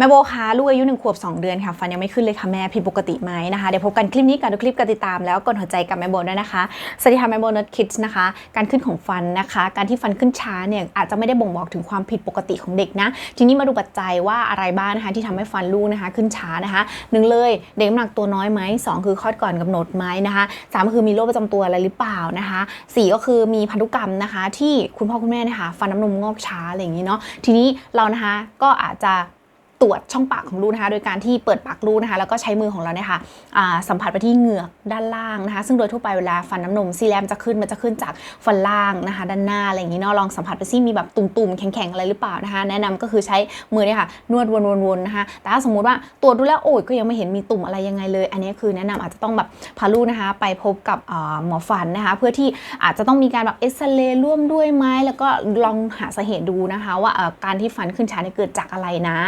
แม่โบคะลูกอายุหนึ่งขวบ 2 เดือนค่ะฟันยังไม่ขึ้นเลยค่ะแม่ผิดปกติไหมนะคะเดี๋ยวพบกันคลิปนี้กันดูคลิปกติดตามแล้วกดหัวใจกับแม่โบด้วยนะคะสวัสดีค่ะแม่โบนัทคิดนะคะ การขึ้นของฟันนะคะ การที่ฟันขึ้นช้าเนี่ยอาจจะไม่ได้บ่งบอกถึงความผิดปกติของเด็กนะ ทีนี้มาดูปัจจัยว่าอะไรบ้างนะคะที่ทำให้ฟันลูกนะคะ ขึ้นช้านะคะหนึ่งเลยเด็กน้ำหนักตัวน้อยไหมสองคือคลอดก่อนกำหนดไหมนะคะสามคือมีโรคประจำตัวอะไรหรือเปล่านะคะสี่ก็คือมีพันธุกรรมนะคะ ที่คุณพ่อคุณแม่นะคะฟันน้ำนมงอกช้าอะไรอย่างนี้เนาะทีนี้เรานะคะก็อาจจะ ตรวจช่องปากของลูกนะคะ โดยการที่เปิดปากลูกนะคะ แล้วก็ใช้มือของเราเนี่ยค่ะสัมผัสไปที่เหงือกด้านล่างนะคะ ซึ่งโดยทั่วไปเวลาฟันน้ำนมซีแรมจะขึ้นมันจะขึ้นจากฟันล่างนะคะ ด้านหน้าอะไรอย่างนี้เนาะลองสัมผัสไปซิมีแบบตุ่มๆแข็งๆอะไรหรือเปล่านะคะ แนะนำก็คือใช้มือเนี่ยค่ะนวดวนๆๆนะคะแต่ถ้าสมมติว่าตรวจดูแล้วโอ้ยก็ยังไม่เห็นมีตุ่มอะไรยังไงเลย อันนี้คือแนะนำอาจจะต้องแบบพาลูกนะคะ ไปพบกับหมอฟันนะคะ เพื่อที่อาจจะต้องมีการแบบเอ็กซเรย์ร่วมด้วยไหมแล้วก็ลองหาสาเหตุดูนะคะ ว่าการที่ฟันขึ้นช้าเนี่ยเกิดจากอะไรนะ